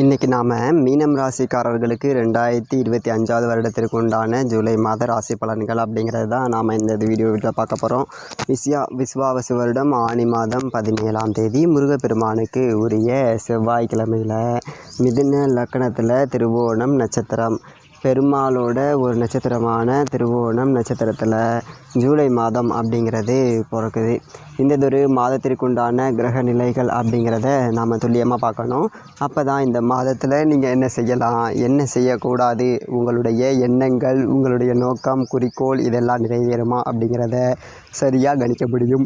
இன்றைக்கி நாம் மீனம் ராசிக்காரர்களுக்கு ரெண்டாயிரத்தி இருபத்தி அஞ்சாவது வருடத்திற்கு உண்டான ஜூலை மாத ராசி பலன்கள் அப்படிங்கிறது தான் நாம் இந்த வீடியோ வீட்டில் பார்க்க போகிறோம் விஸ்யா விஸ்வாவசு வருடம் ஆனி மாதம் பதினேழாம் தேதி. முருகப்பெருமானுக்கு உரிய செவ்வாய்க்கிழமையில் மிதுன லக்கணத்தில் திருவோணம் நட்சத்திரம். பெருமாளோட ஒரு நட்சத்திரமான திருவோணம் நட்சத்திரத்தில் ஜூலை மாதம் அப்படிங்கிறது பிறக்குது. இந்ததொரு மாதத்திற்குண்டான கிரக நிலைகள் அப்படிங்கிறத நாம் துல்லியமாக பார்க்கணும். அப்போ தான் இந்த மாதத்தில் நீங்கள் என்ன செய்யலாம் என்ன செய்யக்கூடாது உங்களுடைய எண்ணங்கள் உங்களுடைய நோக்கம் குறிக்கோள் இதெல்லாம் நிறைவேறுமா அப்படிங்கிறத சரியாக கணிக்க முடியும்.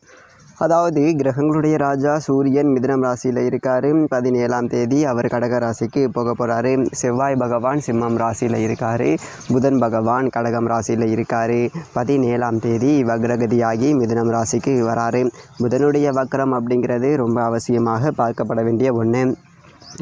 அதாவது கிரகங்களுடைய ராஜா சூரியன் மிதுனம் ராசியில் இருக்கார். பதினேழாம் தேதி அவர் கடக ராசிக்கு போக போகிறாரு செவ்வாய் பகவான் சிம்மம் ராசியில் இருக்கார். புதன் பகவான் கடகம் ராசியில் இருக்கார். பதினேழாம் தேதி வக்ரகதியாகி மிதுனம் ராசிக்கு வராரு. புதனுடைய வக்ரம் அப்படிங்கிறது ரொம்ப அவசியமாக பார்க்கப்பட வேண்டிய ஒன்று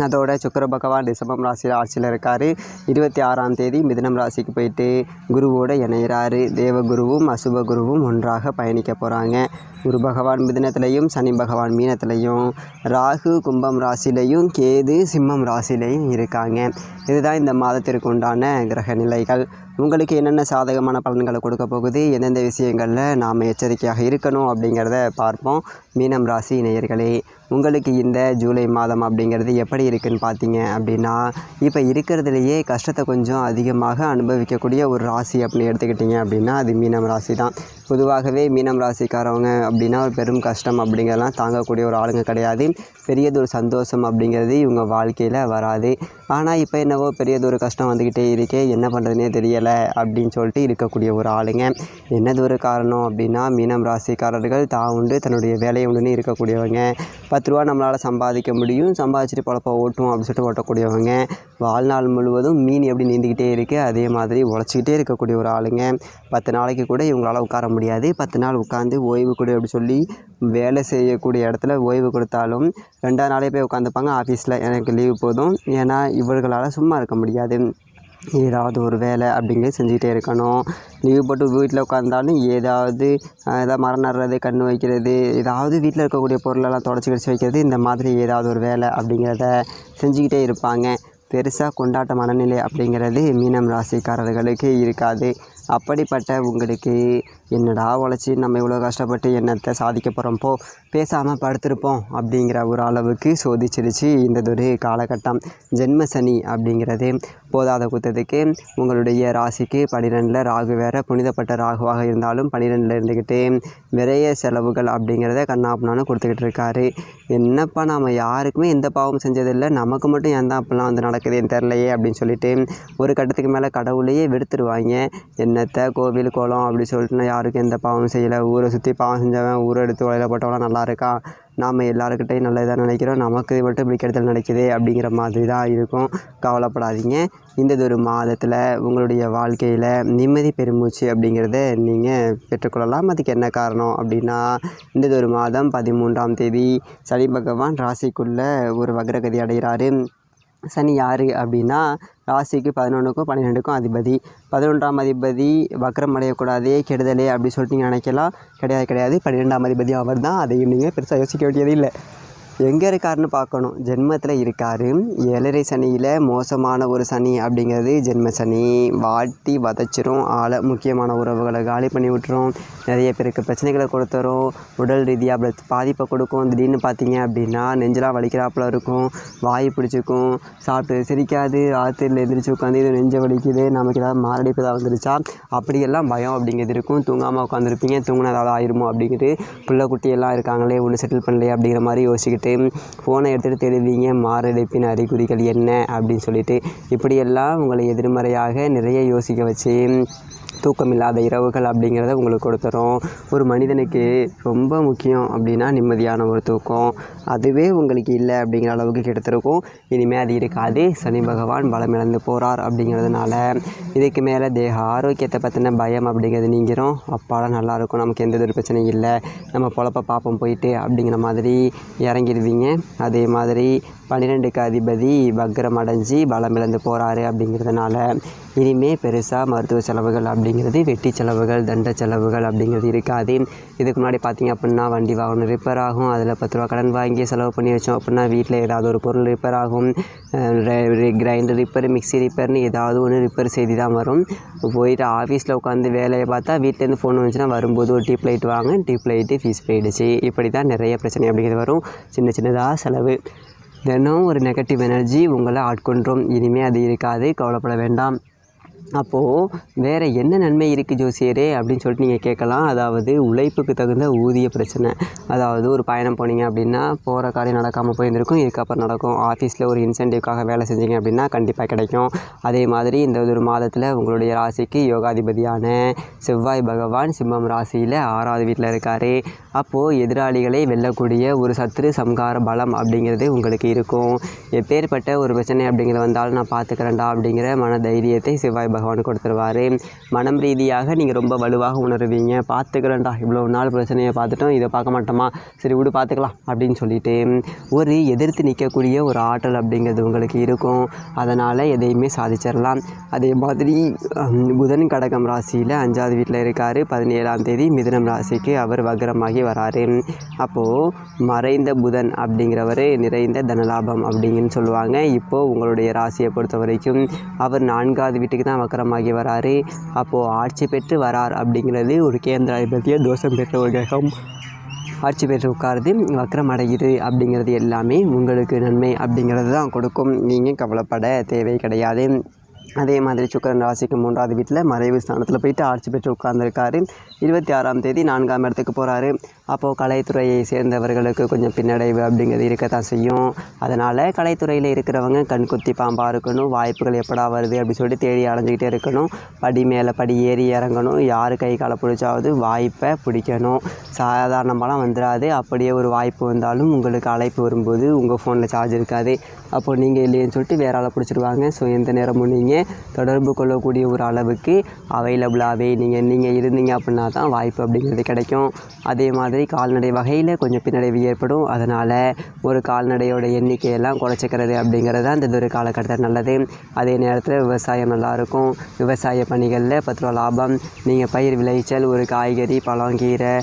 அதோட சுக்கர பகவான் ரிஷபம் ராசியில் ஆட்சியில் இருக்கார். இருபத்தி ஆறாம் தேதி மிதுனம் ராசிக்கு போயிட்டு குருவோட இணையிறாரு. தேவகுருவும் அசுப குருவும் ஒன்றாக பயணிக்க போகிறாங்க குரு பகவான் மிதனத்துலேயும் சனி பகவான் மீனத்துலேயும் ராகு கும்பம் ராசிலையும் கேது சிம்மம் ராசிலையும் இருக்காங்க. இதுதான் இந்த மாதத்திற்கு உண்டான கிரக நிலைகள். உங்களுக்கு என்னென்ன சாதகமான பலன்களை கொடுக்க போகுது எந்தெந்த விஷயங்களில் நாம் எச்சரிக்கையாக இருக்கணும் அப்படிங்கிறத பார்ப்போம். மீனம் ராசி நேயர்களே உங்களுக்கு இந்த ஜூலை மாதம் அப்படிங்கிறது எப்படி இருக்குன்னு பார்த்தீங்க அப்படின்னா இப்போ இருக்கிறதுலையே கஷ்டத்தை கொஞ்சம் அதிகமாக அனுபவிக்கக்கூடிய ஒரு ராசி அப்படின்னு எடுத்துக்கிட்டிங்க அப்படின்னா அது மீனம் ராசி தான். பொதுவாகவே மீனம் ராசிக்காரவங்க அப்படின்னா ஒரு பெரும் கஷ்டம் அப்படிங்கிறதெல்லாம் தாங்கக்கூடிய ஒரு ஆளுங்க கிடையாது. பெரியதொரு சந்தோஷம் அப்படிங்கிறது இவங்க வாழ்க்கையில் வராது. ஆனால் இப்போ என்னவோ பெரியதொரு கஷ்டம் வந்துக்கிட்டே இருக்கே என்ன பண்ணுறதுனே தெரியலை. அப்படின்னு சொல்லிட்டு இருக்கக்கூடிய ஒரு ஆளுங்க. என்னது ஒரு காரணம் அப்படின்னா மீனம் ராசிக்காரர்கள் தான் உண்டு தன்னுடைய வேலையை உண்டுன்னு இருக்கக்கூடியவங்க. பத்து ரூபா நம்மளால் சம்பாதிக்க முடியும் சம்பாதிச்சுட்டு பழப்பா ஓட்டும் அப்படின்னு சொல்லிட்டு ஓட்டக்கூடியவங்க. வாழ்நாள் முழுவதும் மீன் எப்படி நீந்திக்கிட்டே இருக்குது அதே மாதிரி உழைச்சிக்கிட்டே இருக்கக்கூடிய ஒரு ஆளுங்க. பத்து நாளைக்கு கூட இவங்களால் உட்கார முடியாது. பத்து நாள் உட்காந்து ஓய்வு கொடு அப்படி சொல்லி வேலை செய்யக்கூடிய இடத்துல ஓய்வு கொடுத்தாலும் ரெண்டாவது நாளே போய் உட்காந்துப்பாங்க ஆஃபீஸில் எனக்கு லீவு போதும். ஏன்னா இவர்களால் சும்மா இருக்க முடியாது. ஏதாவது ஒரு வேலை அப்படிங்கிறது செஞ்சுக்கிட்டே இருக்கணும். லீவு போட்டு வீட்டில் உட்காந்தாலும் ஏதாவது ஏதாவது மரம் நடுறது கன்று வைக்கிறது ஏதாவது வீட்டில் இருக்கக்கூடிய பொருளெல்லாம் தொடச்சி கிடச்சி வைக்கிறது இந்த மாதிரி ஏதாவது ஒரு வேலை அப்படிங்கிறத செஞ்சுக்கிட்டே இருப்பாங்க. பெருசாக கொண்டாட்ட மனநிலை அப்படிங்கிறது மீனம் ராசிக்காரர்களுக்கு இருக்காது. அப்படிப்பட்ட உங்களுக்கு என்னடா உழைச்சி நம்ம இவ்வளோ கஷ்டப்பட்டு என்னத்தை சாதிக்க போகிறோம் போ பேசாமல் படுத்திருப்போம் அப்படிங்கிற ஒரு அளவுக்கு சோதிச்சிருச்சு இந்ததொரு காலகட்டம். ஜென்ம சனி அப்படிங்கிறது போதாத குத்தத்துக்கு உங்களுடைய ராசிக்கு பன்னிரெண்டில் ராகு வேற புனிதப்பட்ட ராகுவாக இருந்தாலும் பன்னிரெண்டில் இருந்துக்கிட்டு நிறைய செலவுகள் அப்படிங்கிறத கண்ணாப்புனான்னு கொடுத்துக்கிட்டு இருக்காரு. என்னப்பா நாம் யாருக்குமே எந்த பாவமும் செஞ்சதில்லை. நமக்கு மட்டும் ஏன் தான் அப்போல்லாம் வந்து நடக்குதுன்னு தெரிலையே அப்படின்னு சொல்லிட்டு ஒரு கட்டத்துக்கு மேலே கடவுளையே வெறுத்துருவாங்க. என்னத்தை கோவில் கோலம் அப்படி சொல்லிட்டு நான் யாருக்கும் எந்த பாவம் செய்யலை. ஊரை சுற்றி பாவம் செஞ்சவன் ஊரை எடுத்து உலையில போட்டவங்களாம் நல்லா இருக்கான் நாம் எல்லாருக்கிட்டையும் நல்லதாக நினைக்கிறோம். நமக்கு மட்டும் இப்படி கெடுதல் நினைக்குது அப்படிங்கிற மாதிரி தான் இருக்கும். கவலைப்படாதீங்க. இந்ததொரு மாதத்தில் உங்களுடைய வாழ்க்கையில் நிம்மதி பெருமூச்சு அப்படிங்கிறத நீங்கள் பெற்றுக்கொள்ளலாம். அதுக்கு என்ன காரணம் அப்படின்னா இந்ததொரு மாதம் பதிமூன்றாம் தேதி சனி பகவான் ராசிக்குள்ளே ஒரு வக்ரகதி அடைகிறாரு. சனி யார் அப்படின்னா ராசிக்கு பதினொன்றுக்கும் பன்னிரெண்டுக்கும் அதிபதி. பதினொன்றாம் அதிபதி வக்ரம் அடையக்கூடாதே கெடுதலே அப்படி சொல்லிட்டு நீங்கள் நினைக்கலாம். கிடையாது கிடையாது. பன்னிரெண்டாம் அதிபதி அவர் தான். அதையும் நீங்கள் பெருசாக யோசிக்க வேண்டியது இல்லை எங்கே இருக்காருன்னு பார்க்கணும். ஜென்மத்தில் இருக்கார். ஏழரை சனியில் மோசமான ஒரு சனி அப்படிங்கிறது ஜென்ம சனி. வாட்டி வதச்சிரும். ஆளை முக்கியமான உறவுகளை காலி பண்ணி விட்டுரும். நிறைய பேருக்கு பிரச்சனைகளை கொடுத்துரும். உடல் ரீதியாக அப்படி பாதிப்பை கொடுக்கும். திடீர்னு பார்த்தீங்க அப்படின்னா நெஞ்செலாம் வலிக்கிறாப்புல இருக்கும். வாய் பிடிச்சிக்கும். சாப்பிட்டு சிரிக்காது. ஆத்திரியில் எந்திரிச்சு உட்காந்து இது நெஞ்சை வலிக்குது. நமக்கு ஏதாவது மாரடைப்பு ஏதாவது வந்துருச்சா? அப்படியெல்லாம் பயம் அப்படிங்கிறது இருக்கும். தூங்காமல் உட்காந்துருப்பீங்க தூங்கினா ஏதாவது ஆயிருமோ அப்படிங்கிறது. பிள்ளை குட்டியெல்லாம் இருக்காங்களே ஒன்று செட்டில் பண்ணலையே அப்படிங்கிற மாதிரி யோசிக்கிட்டு சொல்லிட்டு ஃபோனை எடுத்துகிட்டு தேடுவீங்க மாரடைப்பின் அறிகுறிகள் என்ன? அப்படின்னு சொல்லிட்டு இப்படியெல்லாம் உங்களை எதிர்மறையாக நிறைய யோசிக்க வச்சு தூக்கமில்லாத இரவுகள் அப்படிங்கிறத உங்களுக்கு கொடுத்துரும் ஒரு மனிதனுக்கு ரொம்ப முக்கியம் அப்படின்னா நிம்மதியான ஒரு தூக்கம். அதுவே உங்களுக்கு இல்லை அப்படிங்கிற அளவுக்கு கெடுத்திருக்கும். இனிமேல் அது இருக்காது. சனி பகவான் பலம் இழந்து போகிறார் அப்படிங்கிறதுனால இதுக்கு மேலே தேக ஆரோக்கியத்தை பற்றின பயம் அப்படிங்கிறது நீங்கிறோம் அப்பாலாம் நல்லாயிருக்கும் நமக்கு எந்த ஒரு பிரச்சனையும் இல்லை. நம்ம பொழப்ப பார்ப்போம் போயிட்டு அப்படிங்கிற மாதிரி இறங்கிடுவீங்க. அதே மாதிரி பன்னிரெண்டுக்கு அதிபதி வக்ரம் அடைஞ்சு பலம் இழந்து போகிறாரு அப்படிங்கிறதுனால இனிமே பெருசாக மருத்துவ செலவுகள் அப்படிங்கிறது வெட்டி செலவுகள் தண்ட செலவுகள் அப்படிங்கிறது இருக்காது. இதுக்கு முன்னாடி பார்த்தீங்க அப்படின்னா வண்டி வாகனம் ரிப்பேர் ஆகும். அதில் பத்து ரூபா கடன் வாங்கி செலவு பண்ணி வச்சோம் அப்படின்னா வீட்டில் ஏதாவது ஒரு பொருள் ரிப்பேர் ஆகும். கிரைண்டர் ரிப்பேர் மிக்ஸி ரிப்பேர்னு ஏதாவது ஒன்று ரிப்பேர் செய்தி தான் வரும். போயிட்டு ஆஃபீஸில் உட்காந்து வேலையை பார்த்தா வீட்டிலேருந்து ஃபோன் வந்துச்சுன்னா வரும்போது ஒரு டியூப் லைட் வாங்க டியூப் லைட்டு ஃபீஸ் போயிடுச்சு. இப்படி தான் நிறைய பிரச்சனை அப்படிங்கிறது வரும். சின்ன சின்னதாக செலவு. தினம் ஒரு நெகட்டிவ் எனர்ஜி உங்களை ஆட்கொன்றும் இனிமேல் அது இருக்காது. கவலைப்பட வேண்டாம். அப்போது வேறு என்ன நன்மை இருக்குது ஜோசியரே அப்படின்னு சொல்லிட்டு நீங்கள் கேட்கலாம். அதாவது உழைப்புக்கு தகுந்த ஊதிய பிரச்சனை. அதாவது ஒரு பயணம் போனீங்க அப்படின்னா போகிற காரியம் நடக்காமல் போயிருந்திருக்கும் இதுக்கப்புறம் நடக்கும். ஆஃபீஸில் ஒரு இன்சென்டிவ்க்காக வேலை செஞ்சீங்க அப்படின்னா கண்டிப்பாக கிடைக்கும். அதே மாதிரி இந்த ஒரு மாதத்தில் உங்களுடைய ராசிக்கு யோகாதிபதியான செவ்வாய் பகவான் சிம்மம் ராசியில் ஆறாவது வீட்டில் இருக்கார். அப்போது எதிராளிகளை வெல்லக்கூடிய ஒரு சத்ரு சம்கார பலம் அப்படிங்கிறது உங்களுக்கு இருக்கும். எப்பேற்பட்ட ஒரு பிரச்சனை அப்படிங்கிறது வந்தாலும் நான் பார்த்துக்கிறேன்டா அப்படிங்கிற மன தைரியத்தை செவ்வாய் பகவான் கொடுத்துருவார். மனம் ரீதியாக நீங்கள் ரொம்ப வலுவாக உணருவீங்க. பார்த்துக்கிறேன்டா இவ்வளோ நாள் பிரச்சனையை பார்த்துட்டோம் இதை பார்க்க மாட்டோமா? சரி விடு பார்த்துக்கலாம் அப்படின்னு சொல்லிட்டு ஒரு எதிர்த்து நிற்கக்கூடிய ஒரு ஆற்றல் அப்படிங்கிறது உங்களுக்கு இருக்கும். அதனால் எதையுமே சாதிச்சிடலாம். அதே மாதிரி புதன் கடகம் ராசியில் அஞ்சாவது வீட்டில் இருக்கார். பதினேழாம் தேதி மிதுனம் ராசிக்கு அவர் வக்ரமாகி வராரு. அப்போது மறைந்த புதன் அப்படிங்கிறவர் நிறைந்த தனலாபம் அப்படிங்கன்னு சொல்லுவாங்க. இப்போது உங்களுடைய ராசியை பொறுத்த வரைக்கும் அவர் நான்காவது வீட்டுக்கு தான் வக்கரமாகி வராரு. அப்போது ஆட்சி பெற்று வரார் அப்படிங்கிறது ஒரு கேந்திராதிபதிய தோஷம் பெற்ற ஒரு கிரகம். ஆட்சி பெற்று உட்காருது வக்கரம் அடையுது அப்படிங்கிறது எல்லாமே உங்களுக்கு நன்மை அப்படிங்கிறது தான் கொடுக்கும். நீங்கள் கவலைப்பட தேவை கிடையாது. அதே மாதிரி சுக்கரன் ராசிக்கு மூன்றாவது வீட்டில் மறைவு ஸ்தானத்தில் போயிட்டு ஆட்சி பெற்று உட்கார்ந்துருக்காரு. இருபத்தி ஆறாம் தேதி நான்காம் இடத்துக்கு போகிறாரு அப்போது கலைத்துறையை சேர்ந்தவர்களுக்கு கொஞ்சம் பின்னடைவு அப்படிங்கிறது இருக்கத்தான் செய்யும். அதனால் கலைத்துறையில் இருக்கிறவங்க கண் குத்தி பாம்பாக இருக்கணும் வாய்ப்புகள் எப்படா வருது அப்படி சொல்லிட்டு தேடி அலைஞ்சிக்கிட்டே இருக்கணும். படி மேலே படி ஏறி இறங்கணும். யார் கை காலை பிடிச்சாவது வாய்ப்பை பிடிக்கணும். சாதாரணமாலாம் வந்துடாது அப்படியே ஒரு வாய்ப்பு வந்தாலும் உங்களுக்கு அழைப்பு வரும்போது உங்கள் ஃபோனில் சார்ஜ் இருக்காது. அப்போ நீங்கள் இல்லையேன்னு சொல்லிட்டு வேற ஆளை பிடிச்சிருவாங்க. ஸோ எந்த நேரமும் நீங்கள் தொடர்பு கொள்ளக்கூடிய ஒரு அளவுக்கு அவைலபிளாகவே நீங்கள் நீங்கள் இருந்தீங்க அப்படின்னா தான் வாய்ப்பு அப்படிங்கிறது கிடைக்கும். அதே மாதிரி கால்நடை வகையில் கொஞ்சம் பின்னடைவு ஏற்படும். அதனால் ஒரு கால்நடையோட எண்ணிக்கையெல்லாம் குறைச்சிக்கிறது அப்படிங்கிறது தான் இந்த ஒரு காலகட்டத்தில் நல்லது. அதே நேரத்தில் விவசாயம் நல்லாயிருக்கும் விவசாய பணிகளில் பத்து ரூபா லாபம். நீங்கள் பயிர் விளைச்சல் ஒரு காய்கறி பழம் கீரை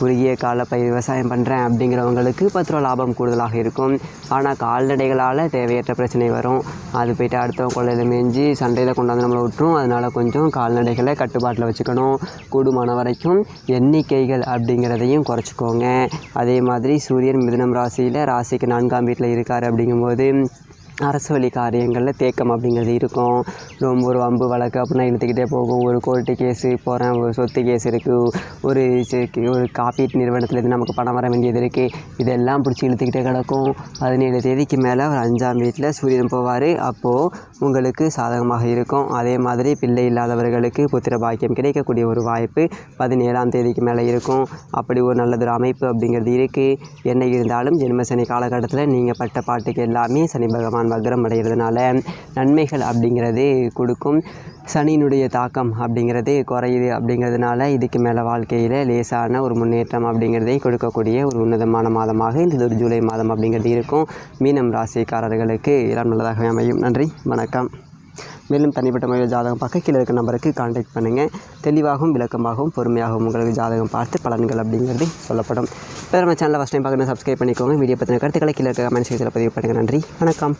குறுகிய கால பயிர் விவசாயம் பண்ணுறேன் அப்படிங்கிறவங்களுக்கு பத்து ரூபா லாபம் கூடுதலாக இருக்கும். ஆனால் கால்நடைகளால் தேவையற்ற பிரச்சனை வரும். அது போயிட்டு அடுத்தவங்க கொள்ளையில் மேய்ஞ்சி சண்டையில் கொண்டாந்து நம்மளை விட்டுரும். அதனால் கொஞ்சம் கால்நடைகளை கட்டுப்பாட்டில் வச்சுக்கணும். கூடுமான வரைக்கும் எண்ணிக்கைகள் அப்படிங்கிறதையும் குறைச்சிக்கோங்க. அதே மாதிரி சூரியன் மிதுனம் ராசியில் ராசிக்கு நான்காம் வீட்டில் இருக்கார் அப்படிங்கும்போது அரசு வழி காரியங்களில் தேக்கம் அப்படிங்கிறது இருக்கும். ரொம்ப ஒரு வம்பு வழக்கு அப்படின்னா இழுத்துக்கிட்டே போகும். ஒரு கோர்ட்டு கேஸு போகிறேன் ஒரு சொத்து கேஸ் இருக்குது ஒரு ஒரு காப்பீட்டு நிறுவனத்துலேருந்து நமக்கு பணம் வர வேண்டியது இருக்குது இதெல்லாம் பிடிச்சி இழுத்துக்கிட்டே கிடக்கும். பதினேழு தேதிக்கு மேலே ஒரு அஞ்சாம் வீட்டில் சூரியன் போவார். அப்போது உங்களுக்கு சாதகமாக இருக்கும். அதே மாதிரி பிள்ளை இல்லாதவர்களுக்கு புத்திர பாக்கியம் கிடைக்கக்கூடிய ஒரு வாய்ப்பு பதினேழாம் தேதிக்கு மேலே இருக்கும். அப்படி ஒரு நல்லது ஒரு அமைப்பு அப்படிங்கிறது இருக்குது என்ன இருந்தாலும் ஜென்ம சனி காலகட்டத்தில் நீங்கள் பட்ட பாட்டுக்கு எல்லாமே சனி பகவான் வக்ரம் அடைகிறதுனால நன்மைகள் அப்படிங்கிறது கொடுக்கும். சனியினுடைய தாக்கம் அப்படிங்கிறது குறையுது அப்படிங்கிறதுனால இதுக்கு மேலே வாழ்க்கையில் லேசான ஒரு முன்னேற்றம் அப்படிங்கிறதை கொடுக்கக்கூடிய ஒரு உன்னதமான மாதமாக இந்த ஒரு ஜூலை மாதம் அப்படிங்கிறது இருக்கும். மீனம் ராசிக்காரர்களுக்கு எல்லாம் நல்லதாகவே அமையும். நன்றி. வணக்கம். மேலும் தனிப்பட்ட முறையில் ஜாதகம் பார்க்க கீழே இருக்க நம்பருக்கு கான்டாக்ட் பண்ணுங்கள் தெளிவாகவும் விளக்கமாகவும் பொறுமையாகவும் உங்களுக்கு ஜாதகம் பார்த்து பலன்கள் அப்படிங்கிறது சொல்லப்படும். இப்போ நம்ம சேனலில் ஃபஸ்ட் டைம் பார்க்கணும் சப்ஸ்கிரைப் பண்ணிக்கோங்க. வீடியோ பற்றின கருத்துக்களை கீழே இருக்க கமெண்ட் செக்ஷனில் பதிவு பண்ணுங்கள் நன்றி. வணக்கம்.